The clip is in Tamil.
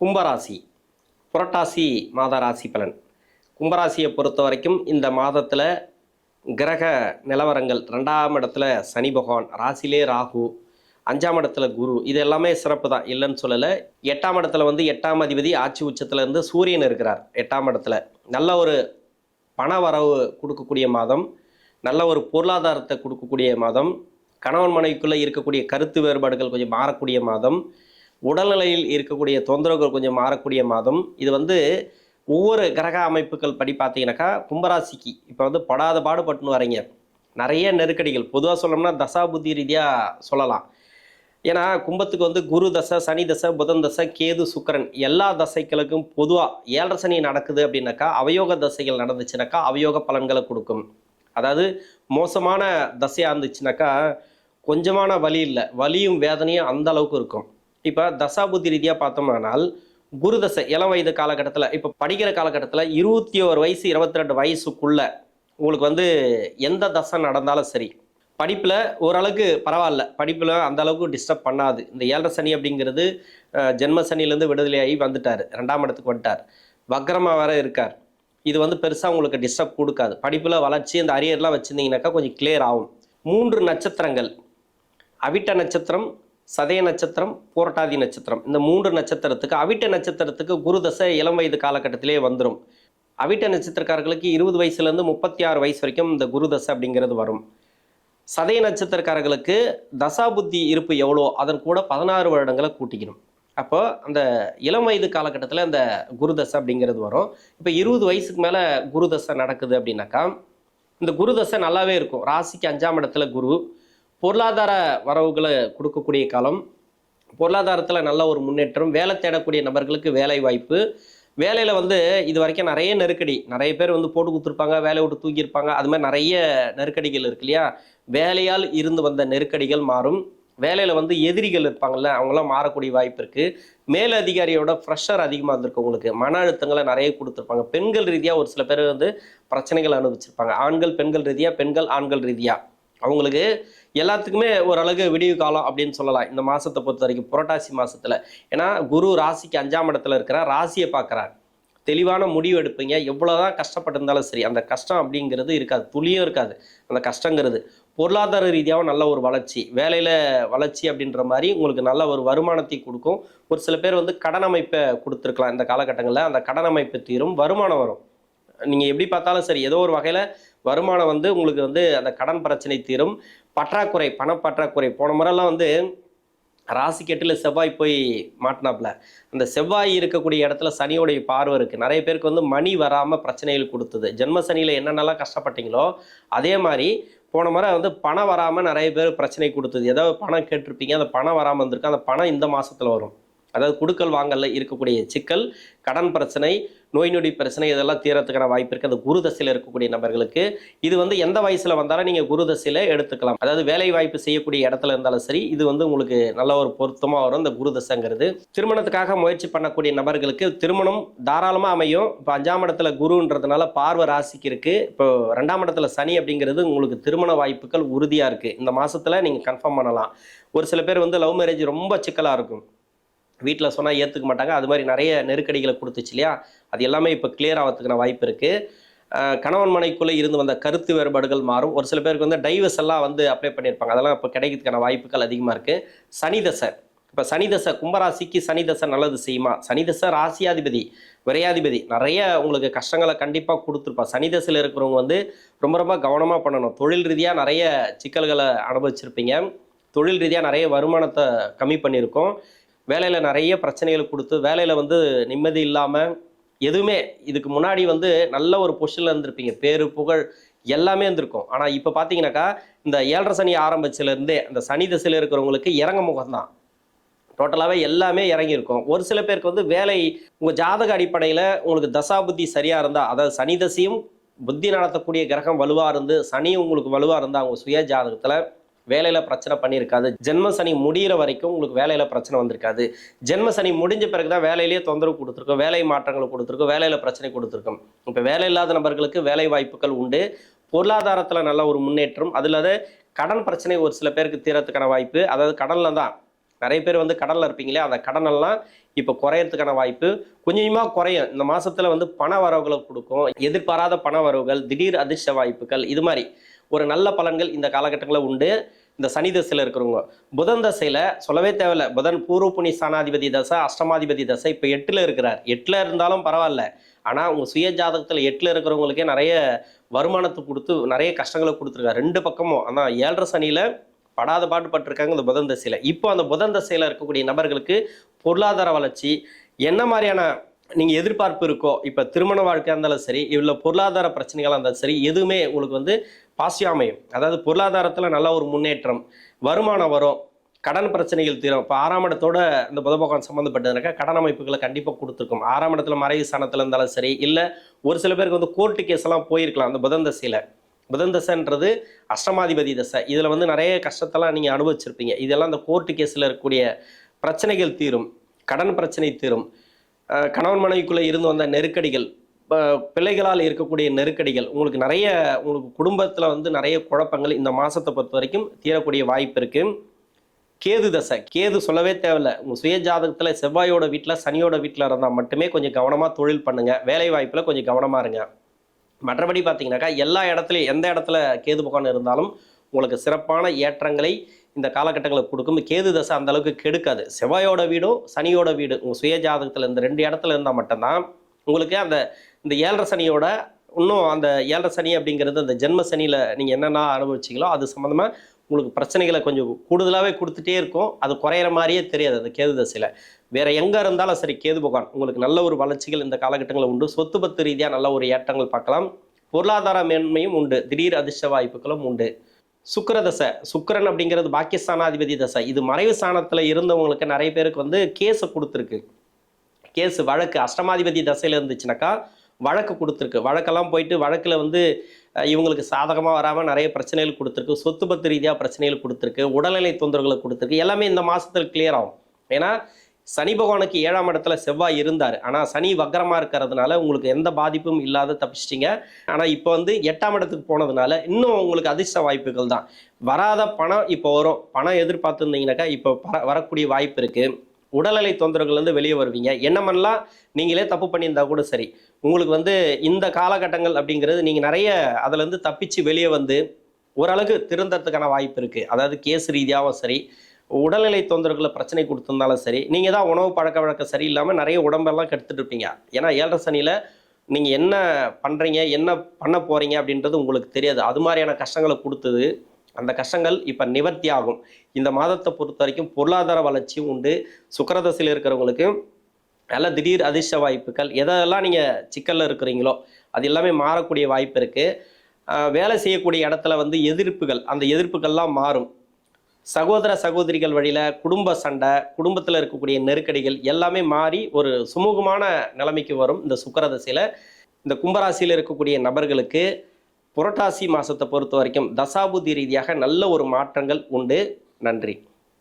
கும்பராசி புரட்டாசி மாத ராசி பலன். கும்பராசியை பொறுத்த வரைக்கும் இந்த மாதத்தில் கிரக நிலவரங்கள் ரெண்டாம் இடத்துல சனி பகவான் ராசிலே ராகு அஞ்சாம் இடத்துல குரு இது எல்லாமே சிறப்பு தான். இல்லைன்னு சொல்லலை. எட்டாம் இடத்துல வந்து எட்டாம் அதிபதி ஆட்சி உச்சத்துல இருந்து சூரியன் இருக்கிறார் எட்டாம் இடத்துல. நல்ல ஒரு பண வரவு கொடுக்கக்கூடிய மாதம் நல்ல ஒரு பொருளாதாரத்தை கொடுக்கக்கூடிய மாதம் கணவன் மனைவிக்குள்ளே இருக்கக்கூடிய கருத்து வேறுபாடுகள் கொஞ்சம் மாறக்கூடிய மாதம் உடல்நிலையில் இருக்கக்கூடிய தொந்தரவுகள் கொஞ்சம் மாறக்கூடிய மாதம். இது வந்து ஒவ்வொரு கிரக அமைப்புகள் படி பார்த்தீங்கன்னாக்கா கும்பராசிக்கு இப்போ வந்து படாத பாடுபட்டுன்னு வரீங்க நிறைய நெருக்கடிகள். பொதுவாக சொல்லணும்னா தசாபுத்தி ரீதியாக சொல்லலாம். ஏன்னா கும்பத்துக்கு வந்து குரு தசை சனி தசை புதன் தசை கேது சுக்கரன் எல்லா தசைகளுக்கும் பொதுவாக ஏழரை சனி நடக்குது அப்படின்னாக்கா அவயோக தசைகள் நடந்துச்சுனாக்கா அவயோக பலன்களை கொடுக்கும். அதாவது மோசமான தசையாக இருந்துச்சுனாக்கா கொஞ்சமான வலி இல்லை. வலியும் வேதனையும் அந்த அளவுக்கு இருக்கும். இப்போ தசாபுத்தி ரீதியாக பார்த்தோம்னால் குரு தசை இளம் வயது காலகட்டத்தில் இப்போ படிக்கிற காலகட்டத்தில் இருபத்தி ஒரு வயசு இருபத்தி ரெண்டு வயசுக்குள்ள உங்களுக்கு வந்து எந்த தசை நடந்தாலும் சரி படிப்பில் ஓரளவுக்கு பரவாயில்ல. படிப்பில் அந்த அளவுக்கு டிஸ்டர்ப் பண்ணாது. இந்த ஏழரை சனி அப்படிங்கிறது ஜென்ம சனிலேருந்து விடுதலையாகி வந்துட்டார். ரெண்டாம் இடத்துக்கு வந்துட்டார். வக்ரமாக வேற இருக்கார். இது வந்து பெருசாக உங்களுக்கு டிஸ்டர்ப் கொடுக்காது. படிப்பில் வளர்ச்சி இந்த அரியர்லாம் வச்சுருந்தீங்கன்னாக்கா கொஞ்சம் கிளியர் ஆகும். மூன்று நட்சத்திரங்கள். அவிட்ட நட்சத்திரம் சதய நட்சத்திரம் போரட்டாதி நட்சத்திரம். இந்த மூன்று நட்சத்திரத்துக்கு அவிட்ட நட்சத்திரத்துக்கு குரு தசை இளம் வயது காலகட்டத்திலே வந்துடும் அவிட்ட நட்சத்திரக்காரர்களுக்கு இருபது வயசுலேருந்து முப்பத்தி ஆறு வயசு வரைக்கும் இந்த குரு தசை அப்படிங்கிறது வரும். சதய நட்சத்திரக்காரர்களுக்கு தசாபுத்தி இருப்பு எவ்வளோ? அதன் கூட பதினாறு வருடங்களை கூட்டிக்கணும். அப்போ அந்த இளம் வயது காலகட்டத்தில் அந்த குரு தசை அப்படிங்கிறது வரும். இப்போ இருபது வயசுக்கு மேலே குரு தசை நடக்குது அப்படின்னாக்கா இந்த குரு தசை நல்லாவே இருக்கும். ராசிக்கு அஞ்சாம் இடத்துல குரு பொருளாதார வரவுகளை கொடுக்கக்கூடிய காலம் பொருளாதாரத்தில் நல்ல ஒரு முன்னேற்றம் வேலை தேடக்கூடிய நபர்களுக்கு வேலை வாய்ப்பு. வேலையில் வந்து இது வரைக்கும் நிறைய நெருக்கடி. நிறைய பேர் வந்து போட்டு கொடுத்துருப்பாங்க வேலையை விட்டு தூக்கியிருப்பாங்க அது மாதிரி நிறைய நெருக்கடிகள் இருக்கு இல்லையா? வேலையால் இருந்து வந்த நெருக்கடிகள் மாறும். வேலையில் வந்து எதிரிகள் இருப்பாங்கல்ல அவங்களாம் மாறக்கூடிய வாய்ப்பு இருக்குது மேல் அதிகாரியோட ப்ரெஷர் அதிகமாக இருந்திருக்கு உங்களுக்கு. மன அழுத்தங்களை நிறைய கொடுத்துருப்பாங்க. பெண்கள் ரீதியாக ஒரு சில பேர் வந்து பிரச்சனைகள் அனுபவிச்சிருப்பாங்க. ஆண்கள் பெண்கள் ரீதியாக பெண்கள் ஆண்கள் ரீதியாக அவங்களுக்கு எல்லாத்துக்குமே ஓரளவுக்கு விடிவு காலம் அப்படின்னு சொல்லலாம். இந்த மாதத்தை பொறுத்த வரைக்கும் புரட்டாசி மாதத்தில் ஏன்னா குரு ராசிக்கு அஞ்சாம் இடத்துல இருக்கிற ராசியை பார்க்குறாரு. தெளிவான முடிவு எடுப்பீங்க. எவ்வளோதான் கஷ்டப்பட்டிருந்தாலும் சரி அந்த கஷ்டம் அப்படிங்கிறது இருக்காது. துளியும் இருக்காது. அந்த கஷ்டங்கிறது பொருளாதார ரீதியாகவும் நல்ல ஒரு வளர்ச்சி. வேலையில் வளர்ச்சி அப்படின்ற மாதிரி உங்களுக்கு நல்ல ஒரு வருமானத்தை கொடுக்கும். ஒரு சில பேர் வந்து கடன் அமைப்பை கொடுத்துருக்கலாம். இந்த காலகட்டங்களில் அந்த கடன் அமைப்பு தீரும் வருமானம் வரும். நீங்கள் எப்படி பார்த்தாலும் சரி ஏதோ ஒரு வகையில் வருமானம் வந்து உங்களுக்கு வந்து அந்த கடன் பிரச்சனை தீரும். பற்றாக்குறை பணப்பற்றாக்குறை. போன முறைலாம் வந்து ராசிக்கெட்டில் செவ்வாய் போய் மாட்டினாப்புல அந்த செவ்வாய் இருக்கக்கூடிய இடத்துல சனியோடைய பார்வை இருக்குது நிறைய பேருக்கு வந்து மணி வராமல் பிரச்சனைகள் கொடுத்தது. ஜென்ம சனியில் என்னென்னலாம் கஷ்டப்பட்டீங்களோ அதே மாதிரி போன முறை வந்து பணம் வராமல் நிறைய பேர் பிரச்சனை கொடுத்தது. ஏதாவது பணம் கேட்டிருப்பீங்க அந்த பணம் வராமல் இருந்திருக்கு. அந்த பணம் இந்த மாதத்தில் வரும். அதாவது குடுக்கல் வாங்கல்ல இருக்கக்கூடிய சிக்கல் கடன் பிரச்சனை நோய் நொடி பிரச்சனை இதெல்லாம் தீரத்துக்கான வாய்ப்பு இருக்குது அந்த குரு தசையில் இருக்கக்கூடிய நபர்களுக்கு இது வந்து எந்த வயசில் வந்தாலும் நீங்கள் குரு தசையில் எடுத்துக்கலாம். அதாவது வேலை வாய்ப்பு செய்யக்கூடிய இடத்துல இருந்தாலும் சரி இது வந்து உங்களுக்கு நல்ல ஒரு பொருத்தமாக வரும் இந்த குரு தசைங்கிறது. திருமணத்துக்காக முயற்சி பண்ணக்கூடிய நபர்களுக்கு திருமணம் தாராளமாக அமையும். இப்போ அஞ்சாம் இடத்துல குருன்றதுனால பார்வை ராசிக்கு இருக்குது இப்போ ரெண்டாம் இடத்துல சனி அப்படிங்கிறது உங்களுக்கு திருமண வாய்ப்புகள் உறுதியாக இருக்குது இந்த மாதத்தில் நீங்கள் கன்ஃபார்ம் பண்ணலாம். ஒரு சில பேர் வந்து லவ் மேரேஜ் ரொம்ப சிக்கலாக இருக்கும். வீட்டில் சொன்னால் ஏற்றுக்க மாட்டாங்க. அது மாதிரி நிறைய நெருக்கடிகளை கொடுத்துச்சு இல்லையா? அது எல்லாமே இப்போ கிளியர் ஆகிறதுக்கான வாய்ப்பு இருக்குது கணவன் மனைக்குள்ளே இருந்து வந்த கருத்து வேறுபாடுகள் மாறும். ஒரு சில பேருக்கு வந்து டைவர்ஸ் எல்லாம் வந்து அப்ளை பண்ணியிருப்பாங்க. அதெல்லாம் இப்போ கிடைக்கிறதுக்கான வாய்ப்புகள் அதிகமாக இருக்குது சனி தசை. இப்போ சனி தசை கும்பராசிக்கு சனி தசை நல்லது செய்யுமா? சனி தசை ராசியாதிபதி விரையாதிபதி நிறைய உங்களுக்கு கஷ்டங்களை கண்டிப்பாக கொடுத்துருப்பா. சனி தசையில் இருக்கிறவங்க வந்து ரொம்ப ரொம்ப கவனமாக பண்ணணும். தொழில் ரீதியாக நிறைய சிக்கல்களை அனுபவிச்சிருப்பீங்க. தொழில் ரீதியாக நிறைய வருமானத்தை கம்மி பண்ணியிருக்கோம். வேலையில் நிறைய பிரச்சனைகள் கொடுத்து வேலையில் வந்து நிம்மதி இல்லாமல் எதுவுமே இதுக்கு முன்னாடி வந்து நல்ல ஒரு பொசிஷனில் இருந்திருப்பீங்க. பேரு புகழ் எல்லாமே இருந்திருக்கும். ஆனால் இப்போ பார்த்தீங்கன்னாக்கா இந்த ஏழரை சனி ஆரம்பிச்சிலேருந்தே அந்த சனி திசையில் இருக்கிறவங்களுக்கு இறங்க முகம்தான் டோட்டலாகவே எல்லாமே இறங்கியிருக்கும் ஒரு சில பேருக்கு வந்து வேலை உங்கள் ஜாதக அடிப்படையில் உங்களுக்கு தசாபுத்தி சரியாக இருந்தால் அதாவது சனி தசையும் புத்தி நடத்தக்கூடிய கிரகம் வலுவாக இருந்து சனி உங்களுக்கு வலுவாக இருந்தால் அவங்க சுய ஜாதகத்தில் வேலையில் பிரச்சனை பண்ணியிருக்காது. ஜென்ம சனி முடியிற வரைக்கும் உங்களுக்கு வேலையில் பிரச்சனை வந்திருக்காது. ஜென்ம சனி முடிஞ்ச பிறகு தான் வேலையிலேயே தொந்தரவு கொடுத்துருக்கோம். வேலை மாற்றங்கள் கொடுத்துருக்கோம். வேலையில் பிரச்சனை கொடுத்துருக்கோம். இப்போ வேலை இல்லாத நபர்களுக்கு வேலை வாய்ப்புகள் உண்டு. பொருளாதாரத்தில் நல்ல ஒரு முன்னேற்றம். அதில் கடன் பிரச்சனை ஒரு சில பேருக்கு தீரத்துக்கான வாய்ப்பு. அதாவது கடனில் தான். நிறைய பேர் வந்து கடனில் இருப்பீங்களே அந்த கடனெல்லாம் இப்போ குறையறதுக்கான வாய்ப்பு. கொஞ்சம் கொஞ்சமாக குறையும். இந்த மாதத்தில் வந்து பண வரவுகளை கொடுக்கும். எதிர்பாராத பண வரவுகள் திடீர் அதிர்ஷ்ட வாய்ப்புகள் இது மாதிரி. ஒரு நல்ல பலன்கள் இந்த காலகட்டங்களில் உண்டு. இந்த சனி தசையில் இருக்கிறவங்க. புதன் தசையில் சொல்லவே தேவையில்ல. புதன் பூர்வ புனி ஸ்தானாதிபதி தசை அஷ்டமாதிபதி தசை இப்போ எட்டில் இருக்கிறார். எட்டில் இருந்தாலும் பரவாயில்ல. ஆனால் உங்கள் சுய ஜாதகத்தில் எட்டில் இருக்கிறவங்களுக்கே நிறைய வருமானத்தை கொடுத்து நிறைய கஷ்டங்களை கொடுத்துருக்காரு. ரெண்டு பக்கமும். ஆனால் ஏழரை சனியில் படாத பாட்டு பட்டிருக்காங்க இந்த புதன் தசையில். இப்போ அந்த புதன் தசையில் இருக்கக்கூடிய நபர்களுக்கு பொருளாதார வளர்ச்சி என்ன மாதிரியான நீங்கள் எதிர்பார்ப்பு இருக்கோ இப்போ திருமண வாழ்க்கையாக இருந்தாலும் சரி இல்லை பொருளாதார பிரச்சனைகளாக இருந்தாலும் சரி எதுவுமே உங்களுக்கு வந்து பாசியாமயம் அதாவது பொருளாதாரத்தில் நல்ல ஒரு முன்னேற்றம் வருமானம் வரும் கடன் பிரச்சனைகள் தீரும். இப்போ ஆறாம் இடத்தோட இந்த புத சம்மந்தப்பட்டதுனாக்க சம்மந்தப்பட்டதுனாக்கா கடன் அமைப்புகளை கண்டிப்பாக கொடுத்துருக்கும். ஆறாம் இடத்துல மறைவு ஸ்தானத்தில் இருந்தாலும் சரி இல்லை ஒரு சில பேருக்கு வந்து கோர்ட்டு கேஸ் எல்லாம் போயிருக்கலாம் அந்த புதன் தசையில். புதன் தசைன்றது அஷ்டமாதிபதி தசை. இதில் வந்து நிறைய கஷ்டத்தெல்லாம் நீங்கள் அனுபவிச்சிருப்பீங்க. இதெல்லாம் அந்த கோர்ட்டு கேஸில் இருக்கக்கூடிய பிரச்சனைகள் தீரும் கடன் பிரச்சனை தீரும். கணவன் மனைவிக்குள்ளே இருந்து வந்த நெருக்கடிகள் பிள்ளைகளால் இருக்கக்கூடிய நெருக்கடிகள் உங்களுக்கு நிறைய உங்களுக்கு குடும்பத்தில் வந்து நிறைய குழப்பங்கள் இந்த மாதத்தை பொறுத்த வரைக்கும் தீரக்கூடிய வாய்ப்பு இருக்குது கேது தசை கேது சொல்லவே தேவையில்ல. உங்கள் சுய ஜாதகத்தில் செவ்வாயோட வீட்டில் சனியோட வீட்டில் இருந்தால் மட்டுமே கொஞ்சம் கவனமாக தொழில் பண்ணுங்கள் வேலை வாய்ப்பில் கொஞ்சம் கவனமாக இருங்க. மற்றபடி பார்த்தீங்கன்னாக்கா எல்லா இடத்துலையும் எந்த இடத்துல கேது பகவான் இருந்தாலும் உங்களுக்கு சிறப்பான ஏற்றங்களை இந்த காலகட்டங்களுக்கு கொடுக்கும். கேது தசை அந்த அளவுக்கு கெடுக்காது. செவ்வாயோட வீடும் சனியோட வீடு உங்கள் சுய ஜாதகத்தில் இந்த ரெண்டு இடத்துல இருந்தால் மட்டும்தான் உங்களுக்கு அந்த இந்த ஏழரை சனியோட இன்னும் அந்த ஏழரை சனி அப்படிங்கிறது அந்த ஜென்ம சனியில் நீங்கள் என்னென்ன அனுபவிச்சிங்களோ அது சம்மந்தமாக உங்களுக்கு பிரச்சனைகளை கொஞ்சம் கூடுதலாகவே கொடுத்துட்டே இருக்கும். அது குறையிற மாதிரியே தெரியாது அந்த கேது தசையில். வேறு எங்கே இருந்தாலும் சரி கேது பகவான் உங்களுக்கு நல்ல ஒரு வளர்ச்சிகள் இந்த காலகட்டங்களில் உண்டு. சொத்து பத்து ரீதியாக நல்ல ஒரு ஏற்றங்கள் பார்க்கலாம். பொருளாதார மேன்மையும் உண்டு. திடீர் அதிர்ஷ்ட வாய்ப்புகளும் உண்டு. சுக்கரதசை தசை அப்படிங்கிறது பாக்கியஸ்தானாதிபதி தசை. இது மறைவு ஸ்தானத்தில் இருந்தவங்களுக்கு நிறைய பேருக்கு வந்து கேஸை கொடுத்துருக்கு. கேஸ் வழக்கு அஷ்டமாதிபதி தசையில் இருந்துச்சுனாக்கா வழக்கு கொடுத்துருக்கு. வழக்கெல்லாம் போயிட்டு வழக்கில் வந்து இவங்களுக்கு சாதகமாக வராமல் நிறைய பிரச்சனைகள் கொடுத்துருக்கு. சொத்து பத்து ரீதியாக பிரச்சனைகள் கொடுத்துருக்கு. உடல்நிலை தொந்தரவுகளை கொடுத்துருக்கு. எல்லாமே இந்த மாதத்தில் கிளியர் ஆகும். ஏன்னா சனி பகவானுக்கு ஏழாம் இடத்துல செவ்வாய் இருந்தார். ஆனால் சனி வக்கரமாக இருக்கிறதுனால உங்களுக்கு எந்த பாதிப்பும் இல்லாத தப்பிச்சிட்டிங்க. ஆனால் இப்போ வந்து எட்டாம் இடத்துக்கு போனதுனால இன்னும் உங்களுக்கு அதிர்ஷ்ட வாய்ப்புகள் தான். வராத பணம் இப்போ வரும். பணம் எதிர்பார்த்துருந்தீங்கனாக்கா இப்போ வர வரக்கூடிய வாய்ப்பு இருக்குது உடல்நிலை தொந்தரவுகள்லேருந்து வெளியே வருவீங்க. என்ன பண்ணலாம்? நீங்களே தப்பு பண்ணியிருந்தா கூட சரி. உங்களுக்கு வந்து இந்த காலகட்டங்கள் அப்படிங்கிறது நீங்கள் நிறைய அதுலேருந்து தப்பிச்சு வெளியே வந்து ஓரளவுக்கு திருந்தறதுக்கான வாய்ப்பு இருக்குது அதாவது கேஸ் ரீதியாகவும் சரி உடல்நிலை தொந்தரவுகளை பிரச்சனை கொடுத்துருந்தாலும் சரி நீங்கள் தான் உணவு பழக்க வழக்கம் சரியில்லாமல் நிறைய உடம்பெல்லாம் கெடுத்துட்டு இருப்பீங்க. ஏன்னா ஏழரை சனியில் நீங்கள் என்ன பண்ணுறீங்க என்ன பண்ண போகிறீங்க அப்படின்றது உங்களுக்கு தெரியாது. அது மாதிரியான கஷ்டங்களை கொடுத்தது. அந்த கஷ்டங்கள் இப்போ நிவர்த்தி ஆகும். இந்த மாதத்தை பொறுத்த வரைக்கும் பொருளாதார வளர்ச்சியும் உண்டு. சுக்கரதசையில் இருக்கிறவங்களுக்கு நல்ல திடீர் அதிர்ஷ்ட வாய்ப்புகள் எதெல்லாம் நீங்கள் சிக்கலில் இருக்கிறீங்களோ அது எல்லாமே மாறக்கூடிய வாய்ப்பு இருக்குது வேலை செய்யக்கூடிய இடத்துல வந்து எதிர்ப்புகள் அந்த எதிர்ப்புகள்லாம் மாறும். சகோதர சகோதரிகள் வழியில் குடும்ப சண்டை குடும்பத்தில் இருக்கக்கூடிய நெருக்கடிகள் எல்லாமே மாறி ஒரு சுமூகமான நிலைமைக்கு வரும் இந்த சுக்கரதசையில் இந்த கும்பராசியில் இருக்கக்கூடிய நபர்களுக்கு புரட்டாசி மாதத்தை பொறுத்த வரைக்கும் தசாபுதி ரீதியாக நல்ல ஒரு மாற்றங்கள் உண்டு. நன்றி.